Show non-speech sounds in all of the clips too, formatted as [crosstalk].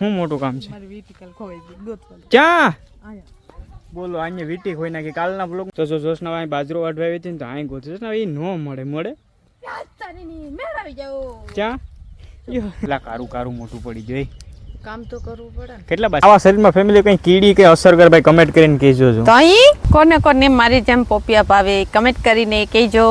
શું મોટું કામ છે? મારી વીટી ખોવાઈ ગઈ ગોતવા ક્યાં બોલો અહીંયા વીટી ખોઈ નાખી. કાલના બ્લોગ તો જો જોશના અહીં બાજરો અડવાવી હતી ને તો અહીં ગોત. જોશના એ ન મળે મળે? ક્યાં યો, પેલા કારું કારું મોટું પડી જોઈ કામ તો કરવું પડે કેટલા બાજુ આવા શરીરમાં ફેમિલી કઈ કીડી કે અસર કરે ભાઈ કમેન્ટ કરીને કહેજો છો તો અહીં કોને કોને મારી જેમ પોપિયા પાવે કમેન્ટ કરીને કહેજો.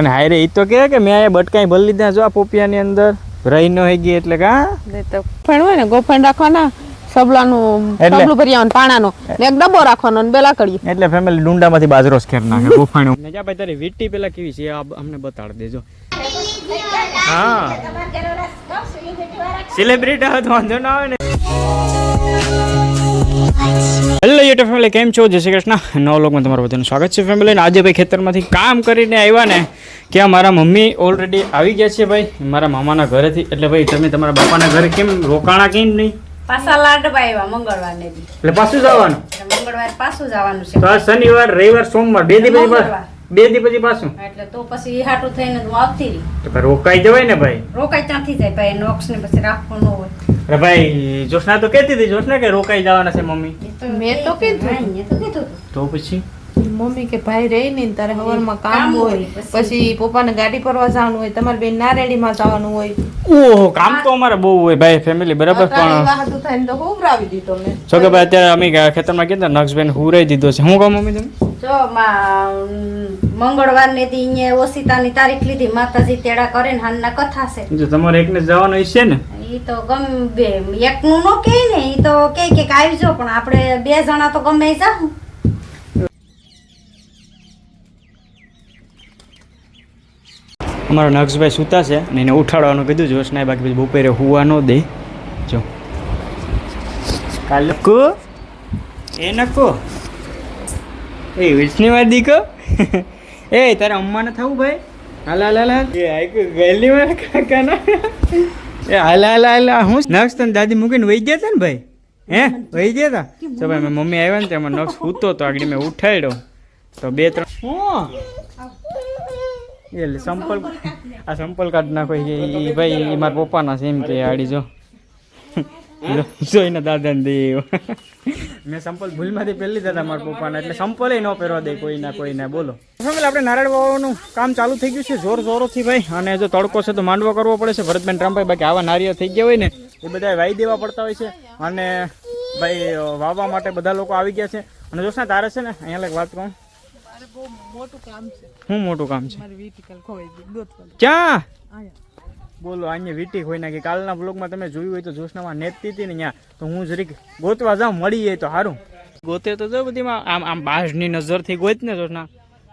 અને હાયરે એ તો કહે કે મેં બટકાઈ ભરી લીધા જો આ પોપિયાની અંદર. રહી નો હેગી એટલે કા ને તો ફણવા ને ગોફણ રાખવાના સબલાનું? સબલું ભરી આવવાનું પાણાનું. ને એક ડબ્બો રાખવાનો ને બેલા કડી એટલે ફેમિલી ડુંડામાંથી બાજરો સ્કેર નાખે ગુફાણું. [laughs] ને જા ભાઈ તારી વીટી પેલા કેવી છે? આ અમને બતાડ દેજો. હા. સેલિબ્રિટી હોય તો વાંધો ના આવે ને. હેલો યુટ્યુબ ફેમિલી કેમ છો? જય શ્રી કૃષ્ણ. નવ લોકમાં તમારું બધાનું સ્વાગત છે ફેમિલી ને. આજે ભાઈ ખેતરમાંથી કામ કરીને આવ્યા ને. કે મારા મમ્મી ઓલરેડી આવી ગયા છે ભાઈ? મારા મામાના ઘરેથી. એટલે ભાઈ તમે તમારા બાપાના ઘરે કેમ રોકાણા કેમ નહીં? પાછા લાડવા આવ્યા મંગળવાર ને એટલે પાછું જવાનું? મંગળવાર પાછું જવાનું છે. તો શનિવાર રવિવાર સોમવાર બે દી પછી બે દી પછી પાછું? એટલે તો પછી એ હાટું થઈને હું આવતી રહી. તો રોકાઈ જવાય ને ભાઈ. રોકાઈ ત્યાંથી જાય ભાઈ? નોક્સ ને પછી રાખવું હોય. અરે ભાઈ જોશના તો કહેતી હતી. જોશના કે રોકાઈ જવાના છે મમ્મી? મેં તો કીધું. હા, મેં તો કીધું. હતું. તો પછી? મમ્મી કે ભાઈ રહી ને તારે હવારમાં કામ કામ હોય પછી- પપ્પાને ગાડી પરવા જવાનું હોય તમારે બેન નારેડીમાં જવાનું હોય. ઓહો કામ તો અમારે બહુ હોય ભાઈ ફેમિલી બરાબર પણ વાહતું તો હુવરાવી દીધો મેં જો કે ભાઈ અત્યારે અમે ગયા ખેતરમાં કીધું નક્ષબેન હુરાઈ દીધો છે. હું કહું મમ્મી તમે? જો માં મંગળવાર ને દી અહીંયા ઓશિતાની તારીખ લીધી માતાજી તેડા કરે ને હાનના કથા છે. જો તમારે એકને જવાનું છે ને? ઈ તો ગમે બે એકનું નો કે ને ઈ તો કે કે આવજો પણ આપણે બે જણા તો ગમે જાઉં અમારો નક્ષભાઈ સૂતા છે અને એને ઉઠાડવાનું કીધું જોશના બાકી પછી બપોરે હુવા ન દે. જો. કાલે કો એ નકો એ વિષ્ણુ વાદી કો [laughs] એ તારે અમ્માને થવું ભાઈ? હાલ હાલ. એ આઈ ગયેલી મારા કાકાના. એ હાલા હાલ હાલ હાલ. હું નક્ષ તને દાદી મૂકીને વહી ગયા હતા ને ભાઈ? હે? વહી ગયા હતા તો ભાઈ મેં મમ્મી આવ્યા ને તેમાં નક્ષ સૂતો તો આગળ મેં ઉઠાડ્યો. તો બે ત્રણ હું? એટલે સંપલ આ સંપલ કાઢ નાખો એ ભાઈ, એ મારા પપ્પાના છે એમ કે આડી જો. જોઈને દાદાને દે. મેં સંપલ ભૂલમાંથી લીધા હતા મારા પપ્પાના, એટલે સંપલ ન પહેરવા દે કોઈના કોઈને બોલો. ફેમિલી આપણે નારાયણ વાવવાનું કામ ચાલુ થઈ ગયું છે, જોર જોરોથી ભાઈ. અને જો તડકો છે તો માંડવો કરવો પડે છે, ભરતબેન, રામભાઈ, બાકી આવા નારિયા થઈ ગયા હોય ને, એ બધા વાઈ દેવા પડતા હોય છે. અને ભાઈ વાવવા માટે બધા લોકો આવી ગયા છે. અને જોશના તારે છે ને, અહીંયા લાગ વાત કહું શું મોટું કામ છે. મારી વીટી ખોવાઈ ગઈ ગોતવા ક્યાં? બોલો અહીંયા વીટી હોય નાખી. કાલના બ્લોગમાં તમે જોયું હોય તો જોશનામાં નેતતી હતી ને અહીંયા તો હું જરીક ગોતવા જાઉં મળી જાય તો સારું ગોતે તો જો બધીમાં આમ આમ બાજની નજરથી ગોત ને જોશના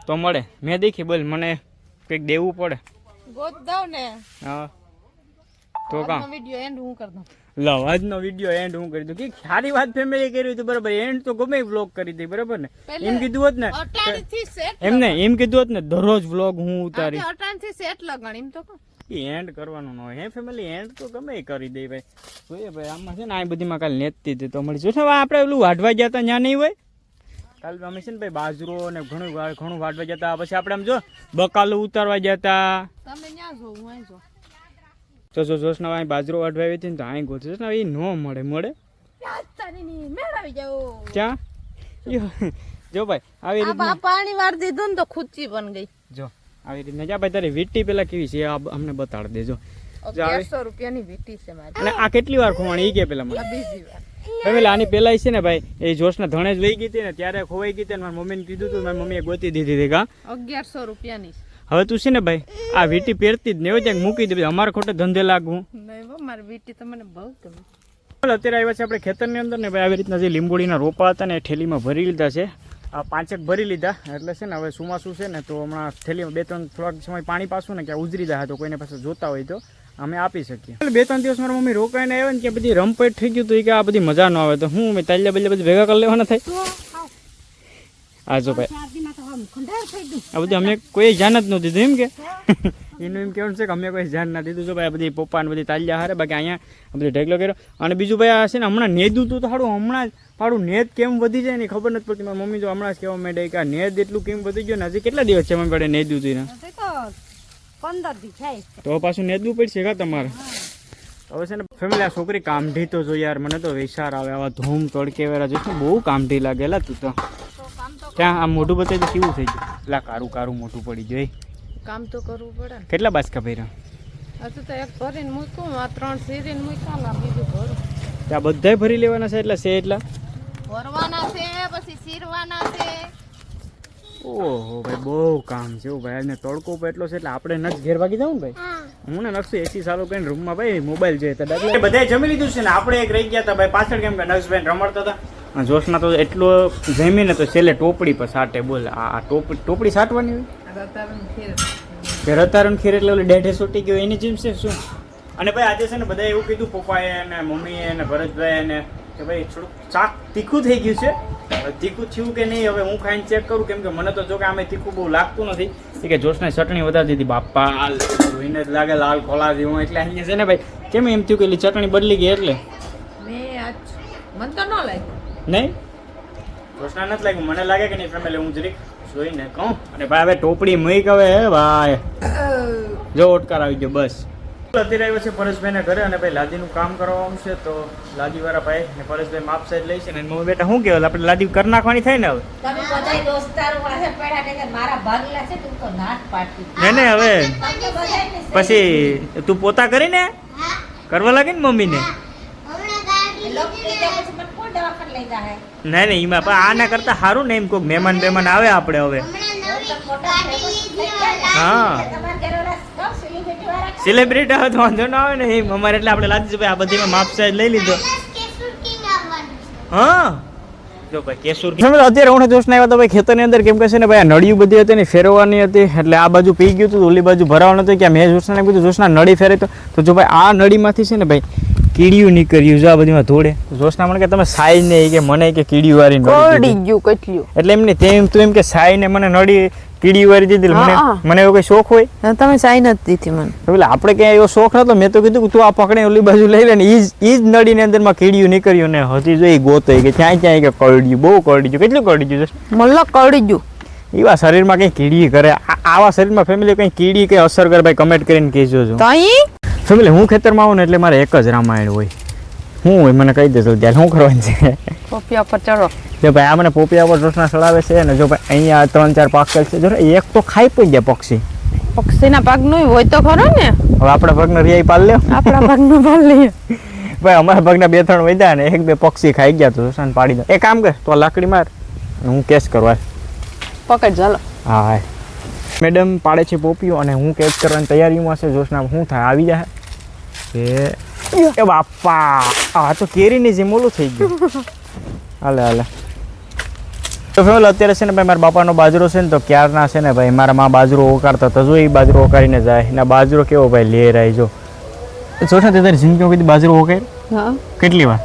તો મળે. મેં દેખી બોલ મને કંઈક દેવું પડે. ગોત દઉં ને. હા. તો કામ વીડિયો એન્ડ હું કરી દઉં. લવ આજનો વિડિયો એન્ડ હું કરી દઉં. કે સારી વાત ફેમિલી કરી તો બરાબર એન્ડ તો ગમે વ્લોગ કરી દઈ બરાબર ને? એમ કીધું હોત ને એમ ને એમ કીધું હોત ને દરરોજ વ્લોગ હું ઉતારી અટાણીથી સેટ લગણ એમ તો એ એન્ડ કરવાનું ન હોય હે ફેમિલી એન્ડ તો ગમે કરી દે ભાઈ. જોઈએ ભાઈ આમાં છે ને આ બધીમાં કાલે નેતતી હતી તો મળી જોશે આપણે પેલું વાઢવા ગયા હતા ત્યાં નહીં હોય? કાલ અમે છે ને ભાઈ બાજરો ને ઘણું ઘણું વાઢવા જતા પછી આપણે આમ જો બકાલું ઉતારવા જતા તમે ત્યાં જો હું અહીં જો. તો જો જોશના અહીં બાજરો અડવાવી હતી ને તો અહીં ગોત જોશના એ ન મળે મળે? ક્યાં? જો ભાઈ આવી રીતે પાણી વાર દીધું ને તો ખુચ્ચી બન ગઈ. જો આવી રીતના. જા ભાઈ તારી વીટી પેલા કેવી છે આ અમને બતાડ દેજો. અગિયારસો રૂપિયાની વીટી છે મારી. અને આ કેટલી વાર ખોવાણી? એ કે પેલા મને. બીજી વાર. આની પેલા છે ને ભાઈ એ જોશના ધણે જ લઈ ગઈ હતી ને ત્યારે ખોવાઈ ગઈ હતી ને મારી મમ્મીને કીધું હતું મારી મમ્મીએ ગોતી દીધી હતી કા? અગિયારસો રૂપિયાની. હવે તું છે ને ભાઈ આ વીટી પહેરતી જ ને એવું ક્યાંક મૂકી દે અમારે ખોટે ધંધે લાગવું. મારી વીટી તમને બહુ ગમે. અત્યારે આવ્યા છે આપણે ખેતરની અંદર ને ભાઈ આવી રીતના જે લીંબોડીના રોપા હતા ને એ થેલીમાં ભરી લીધા છે. આ પાંચેક ભરી લીધા એટલે છે ને હવે સુમાસું છે ને તો હમણાં થેલીમાં બે ત્રણ થોડાક સમય પાણી પાછું ને ક્યાં ઉજરી દા તો કોઈને પાસે જોતા હોય તો અમે આપી શકીએ. બે ત્રણ દિવસ મારા મમ્મી રોકાઈને આવ્યા ને કે બધી રમપેટ થઈ ગયું હતું એ કે આ બધી મજા ન આવે તો હું મેં તાલ્યા બલ્યા બધું ભેગા કરી લેવાના થાય. આ જો ભાઈ. આ બધું અમે કોઈ ધ્યાન જ ન દીધું એમ કે? એનું એમ કહેવાનું છે કે અમે કોઈ ધ્યાન ના દીધું. છે ભાઈ આ બધી પપ્પા ને બધી તાલ્યા હારે બાકી અહીંયા આ બધી ઢેકલો કર્યો. અને બીજું ભાઈ આ છે ને હમણાં નેદું તું તો સારું હમણાં જ પાડું નેદ કેમ વધી જાય ને ખબર નથી પડતી. મારી મમ્મી તો હમણાં જ કહેવા માંડે કે નેદ એટલું કેમ વધી ગયું ને હજી કેટલા દિવસ છે મમ્મી પડે નેદું તું તો પાછું નેદવું પડશે કા તમારે? હવે છે ને ફેમિલી આ છોકરી કામઢી તો જો યાર મને તો વિચાર આવે આવા ધૂમ તડકે વેરા જોઈશ બહુ કામઢી લાગેલા તું તો. ત્યાં આમ મોઢું બતાવી તો કેવું થઈ ગયું? એટલે કારું કારું મોટું પડી જોઈ કામ તો કરવું પડે કેટલા બાસકા ભર્યા? હજુ તો એક ભરીને મૂક્યું આ ત્રણ સીરીને મૂક્યા ને બીજું ભરું. ત્યાં બધાય ભરી લેવાના છે એટલે છે એટલા? ભરવાના છે પછી સીરવાના છે. ઓહો ભાઈ બહુ કામ છે ઓ ભાઈ. આજને તડકો ઉપર એટલો છે એટલે આપણે નજ ઘેર ભાગી જવું ને ભાઈ? હું. ને નક્ષુ એસી ચાલુ કરીને રૂમમાં ભાઈ મોબાઈલ જોઈએ તો બધાએ જમી લીધું છે ને? આપણે એક રહી ગયા હતા ભાઈ. પાછળ કેમ કે નક્ષભાઈ રમડતા હતા જોશના તો એટલો જમીને તો છેલ્લે ટોપડી પર સાટે બોલ આ ટોપડી ટોપડી સાટવાની હોય? કે રતારણ ખીર એટલે ઓલી ડેઢે સૂટી ગયો એની જેમ છે શું? અને ભાઈ આજે છે ને બધાએ એવું કીધું પપ્પાએ અને મમ્મીએ અને ભરતભાઈ અને કે ભાઈ થોડુંક શાક તીખું થઈ ગયું છે. તીખું થયું કે નહીં હવે હું ખાઈને ચેક કરું કેમ કે મને તો જો કે આમે તીખું બહુ લાગતું નથી. કે જોશને ચટણી વધારી દીધી બાપા જોઈને જ લાગે લાલ ખોલા જેવું એટલે અહીંયા છે ને ભાઈ કેમ એમ થયું કે ચટણી બદલી ગઈ એટલે? મેં આજ મને તો ન લાગ્યું. નહીં? કૃષ્ણ નથી લાગ્યું. મને લાગે કે નહીં ફેમિલી હું જરીક જોઈને કહું. અને ભાઈ હવે ટોપડી મૂક હવે હે ભાઈ? જો ઓટકાર આવી ગયો બસ. અત્યારે આવ્યો છે પરેશભાઈના ઘરે અને ભાઈ લાદીનું કામ કરવાનું છે તો લાદીવાળા ભાઈ ને પરેશભાઈ માપ સાઈડ લઈ છે ને મમ્મી બેટા શું કહેવાય? આપણે લાદી કરી નાખવાની થાય ને હવે? તમે બધાય દોસ્તારો પાસે પડ્યા ને કે મારા ભાગલા છે તું તો નાટ પાડતી. ને ને હવે. પછી તું પોતા કરીને? કરવા લાગે ને મમ્મીને? નહીં નહીં એમાં પણ આના કરતાં સારું ને એમ કોઈક મહેમાન બેમાન આવે આપણે હવે. હા. સેલિબ્રિટી આવે તો વાંધો ના આવે ને એમ અમારે એટલે આપણે લાદી છે ભાઈ આ બધીમાં માપ સાઈડ લઈ લીધો. હા. જો ભાઈ કેસુર અત્યારે હું જોશ આવ્યા તો ભાઈ ખેતરની અંદર કેમ કે છે ને ભાઈ આ નળિયું બધી હતી ને ફેરવવાની હતી એટલે આ બાજુ પી ગયું હતું ઓલી બાજુ ભરાવાનું હતું કે મેં જોશના કીધું જોશના નળી ફેરે તો તો જો ભાઈ આ નળીમાંથી છે ને ભાઈ કીડિયું નીકળ્યું જો આ બધીમાં ધોળે જોશના મને કે તમે સાઈ ને કે મને કે કીડિયું વાળી નળી. ગયું કેટલું એટલે એમ નહીં તેમ તું એમ કે સાઈ ને મને નળી કીડિયું વાળી દીધી મને મને એવો કઈ શોખ હોય? તમે ચાઈ નથી દીધી મને. એટલે આપણે ક્યાંય એવો શોખ નતો મેં તો કીધું કે તું આ પકડે ઓલી બાજુ લઈ લે ને. ઈ જ ઈ જ અંદરમાં કીડીયું નીકળ્યું ને હતી જોઈ ગોતો કે ત્યાં ત્યાં કે કરડ્યું બહુ કરડ્યું કેટલું કરડ્યું છે? મને કરડ્યું એવા શરીરમાં કઈ કીડી કરે? આવા શરીરમાં ફેમિલી કંઈ કીડી કંઈ અસર કરે? ભાઈ કમેન્ટ કરીને કહેજો છો ફેમિલી હું ખેતરમાં આવું ને એટલે મારે એક જ રામાયણ હોય. હું હોય મને કહી દેજો ત્યારે શું કરવાનું છે? પોપિયા પર ચડો જો ભાઈ આ મને પોપિયા પર રોટના ચડાવે છે ને જો ભાઈ અહીંયા ત્રણ ચાર પાક છે. જો એક તો ખાઈ પડી જાય પક્ષી. પક્ષીના ભાગનું હોય તો ખરો ને. હવે આપણા ભાગનો રિયાઈ પાલ લ્યો. આપણા ભાગનું પાલ લઈએ. ભાઈ અમારા ભાગના બે ત્રણ વધ્યા ને એક બે પક્ષી ખાઈ ગયા તો સુશાંત પાડી દો. એ કામ કર તો લાકડી માર હું કેસ કરવા પકડ ચાલો. હા હા મેડમ પાડે છે પોપિયો અને હું કેચ કરવાની તૈયારીમાં છે. જોશના શું થાય? આવી જાય એ એ બાપા. આ તો કેરીની જેમ ઓલું થઈ ગયું. હાલે હાલે. તો ફેમિલી અત્યારે છે ને ભાઈ મારા બાપાનો બાજરો છે ને તો ક્યારના છે ને ભાઈ? મારા માં બાજરો ઓકારતા તો જો એ બાજરો ઓકારીને જાય. એના બાજરો કેવો ભાઈ? લે લેરાય જો. જોશે તે તારી જિંદગીમાં કીધી બાજરો ઓકાય હા. કેટલી વાર?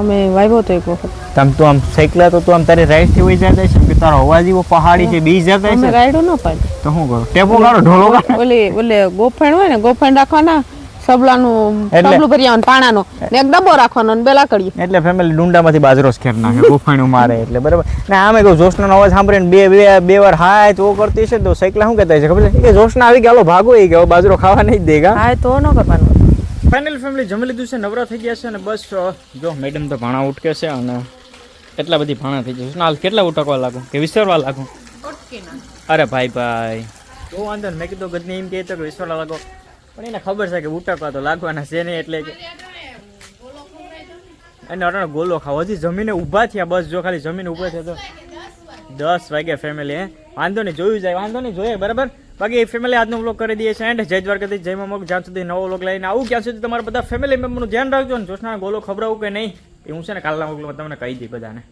અમે વાવ્યો તો એક વખત. તમ તો આમ સાયકલા તો તું આમ તારી રાઈડથી વહી જતા છે કે તારો અવાજ એવો પહાડી છે બી જતા છે રાયડો ન પાડી. તો શું કરો? ટેપો કાઢો ઢોળો ઓલી ઓલે ગોફણ હોય ને ગોફણ રાખવાના? સબલાનું એટલે- સબલું ભરી આવવાનું પાણાનું. ને એક ડબ્બો રાખવાનો ને બે લાકડીઓ એટલે ફેમિલી ડુંડામાંથી બાજરો જ ખેર નાખે ગુફાણું મારે એટલે બરાબર. ને આમે કહું જોશનો અવાજ સાંભળીને બે બે બે વાર હાય તો કરતી છે તો સાયકલા શું કહેતા છે ખબર છે? કે જોશના આવી ગયા હાલો ભાગો એ ગયો બાજરો ખાવા નહીં દેગા હા તો ન કરવાનું. ફાઇનલ ફેમિલી જમી લીધું છે નવરા થઈ ગયા છે અને બસ જો મેડમ તો ભાણા ઉટકે છે અને એટલા બધી ભાણા થઈ જશે. હાલ કેટલા ઉટકવા લાગુ? કે વિસરવા લાગુ? અરે ભાઈ ભાઈ. તો વાંધો મેં કીધું ગદની એમ કહે તો કે વિસરવા લાગો. પણ એને ખબર છે કે ઉટકવા તો લાગવાના છે નહીં એટલે કે અને અટાણે ગોલો ખાવ. હજી જમીને ઊભા થયા બસ, જો ખાલી જમીને ઊભા થયા તો. દસ વાગ્યા ફેમિલી હે? વાંધો નહીં, જોયું જાય, વાંધો નહીં, જોઈએ, બરાબર? બાકી ફેમિલી આજનો વ્લોગ કરી દઈએ છે એન્ડ જય દ્વારકાથી જય મમક જ્યાં સુધી નવો વ્લોગ લઈને આવું ક્યાં સુધી તમારા બધા ફેમિલી મેમ્બરનું ધ્યાન રાખજો ને. જોશના ગોલો ખબરાવું કે નહીં, એ હું છે ને કાલના વ્લોગમાં તમને કહી દઈ બધાને.